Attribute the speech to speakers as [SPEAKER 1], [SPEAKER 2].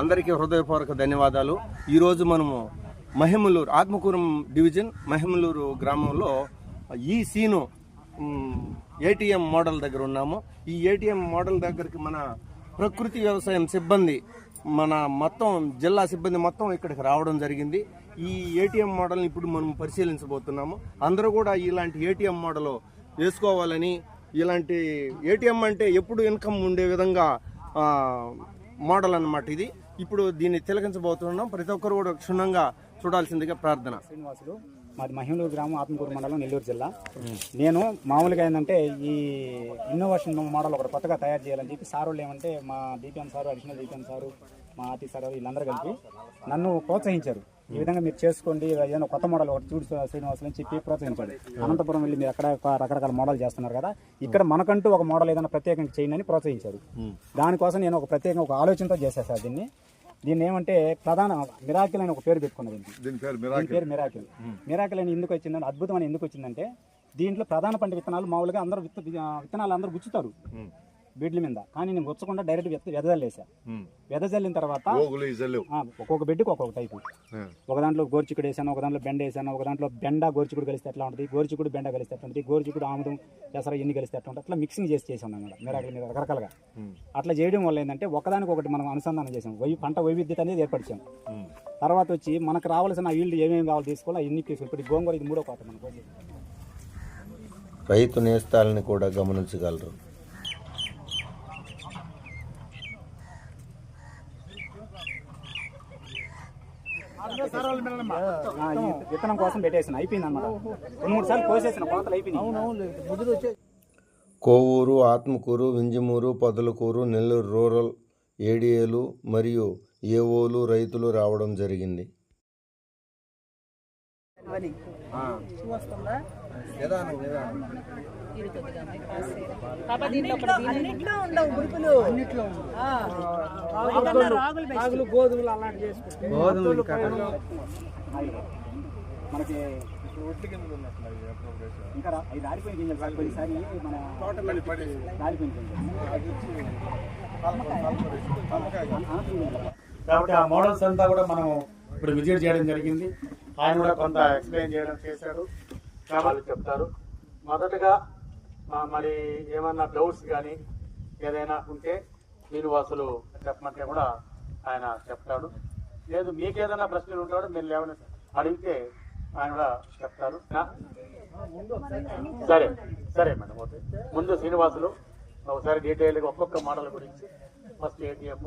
[SPEAKER 1] అందరికీ హృదయపూర్వక ధన్యవాదాలు. ఈరోజు మనము మహిమలూరు ఆత్మకూరం డివిజన్ మహిమలూరు గ్రామంలో ఈ సీను ఏటీఎం మోడల్ దగ్గర ఉన్నాము. ఈ ఏటీఎం మోడల్ దగ్గరికి మన ప్రకృతి వ్యవసాయం సిబ్బంది మన మొత్తం జిల్లా సిబ్బంది మొత్తం ఇక్కడికి రావడం జరిగింది. ఈ ఏటీఎం మోడల్ని ఇప్పుడు మనం పరిశీలించబోతున్నాము. అందరూ కూడా ఇలాంటి ఏటీఎం మోడల్ వేసుకోవాలని ఇలాంటి ఏటీఎం అంటే ఎప్పుడు ఇన్కమ్ ఉండే విధంగా మోడల్ అన్నమాట ఇది. ఇప్పుడు దీన్ని తిలకించబోతున్నాం. ప్రతి ఒక్కరు కూడా క్షుణ్ణంగా చూడాల్సిందిగా ప్రార్థన.
[SPEAKER 2] శ్రీనివాసులు మాది మహిళూరు గ్రామం ఆత్మకూరు మండలం నెల్లూరు జిల్లా. నేను మామూలుగా ఏంటంటే ఈ ఇన్నోవేషన్ మోడల్ ఒకటి కొత్తగా తయారు చేయాలని చెప్పి సార్ వాళ్ళు ఏమంటే మా DPM sir additional DPM sir మా ఆర్టీ సార్ వీళ్ళందరూ కలిపి నన్ను ప్రోత్సహించారు. ఈ విధంగా మీరు చేసుకోండి ఏదైనా కొత్త మోడల్ ఒకటి చూడు శ్రీనివాసులు అని చెప్పి ప్రోత్సహించాడు అనంతపురం వెళ్ళి మీరు అక్కడ రకరకాల మోడల్ చేస్తున్నారు కదా ఇక్కడ మనకంటూ ఒక మోడల్ ఏదైనా ప్రత్యేకంగా చేయండి అని ప్రోత్సహించారు దానికోసం నేను ఒక ప్రత్యేకంగా ఒక ఆలోచనతో చేశాను సార్ దీన్ని. దీన్ని ఏమంటే ప్రధాన మిరాకిల్ అని ఒక పేరు పెట్టుకున్నది.
[SPEAKER 3] దీని పేరు
[SPEAKER 2] మిరాకిల్. మిరాకిల్. అని ఎందుకు వచ్చిందంటే అద్భుతమైన ఎందుకు వచ్చిందంటే దీంట్లో ప్రధాన పంట విత్తనాలు మామూలుగా అందరూ విత్త విత్తనాలు అందరూ గుచ్చుతారు. బీడ్ల మీద. కానీ నేను గుచ్చకుండా డైరెక్ట్ విత్త వెదజల్లేసా వెదజల్లిన తర్వాత ఒక్కొక్క బిడ్డకు ఒక్కొక్క టైపు ఒక దాంట్లో గోర్చికుడు వేసాను ఒక దాంట్లో బెండ వేసాను ఒక దాంట్లో బెండ గోర్చికుడు కలిస్తే ఎట్లా ఉంటుంది? గోర్చికుడు బెండ కలిస్తే ఎట్లా ఉంటుంది? గోర్చికుడు ఆముదం పెసర ఎన్ని కలిస్తే ఎట్లా ఉంటుంది? అట్లా మిక్సింగ్ చేసి చేసాం అన్నమాట మిరాకిల్ మీద రకరకాలుగా. అట్లా చేయడం వల్ల ఏంటంటే ఒకదానికి ఒకటి మనం అనుసంధానం చేసాం. వై పంట వైవిధ్యత అనేది ఏర్పరిచాం. తర్వాత వచ్చి మనకు రావాల్సిన ఈల్డ్ ఏమేమి కావాలి తీసుకోవాలి ఎన్ని తీసుకుని ఇప్పుడు గోంగూర ఇది మూడో కోత మనకు.
[SPEAKER 1] రైతు నేస్తాలని కూడా గమనించగలరు.
[SPEAKER 2] విత్తనం కోసం పెట్టేసిన అయిపోయింది అనమాట రెండు మూడు సార్లు కోసేసిన కోతలు అయిపోయినాయి.
[SPEAKER 1] కోవూరు ఆత్మకూరు వింజమూరు పొదలకూరు నెల్లూరు రూరల్ ఏడిఏలు మరియు ఏఓలు రైతులు రావడం జరిగింది.
[SPEAKER 4] అన్నిట్లో ఉండవు గురుకులు అన్నిట్లో రాగులు గోధుమలు అలాంటి చేసుకుంటే.
[SPEAKER 2] మనకి ఇంకా కొన్నిసారి మన కాబట్టి ఆ మోడల్స్ అంతా కూడా మనం ఇప్పుడు విజిట్ చేయడం జరిగింది. ఆయన కూడా కొంత ఎక్స్ప్లెయిన్ చేయడం చేశాడు. వాళ్ళు చెప్తారు. మొదటగా మరి ఏమన్నా డౌట్స్ కానీ ఏదైనా ఉంటే శ్రీనివాసులు చెప్పమంటే కూడా ఆయన చెప్తాడు. లేదు మీకేదైనా ప్రశ్నలు ఉంటాడు మీరు లేవని అడిగితే ఆయన కూడా చెప్తారు. సరే సరే మేడం ఓకే. ముందు శ్రీనివాసులు ఒకసారి డీటెయిల్గా ఒక్కొక్క మోడల్ గురించి ఫస్ట్ ఏటీఎం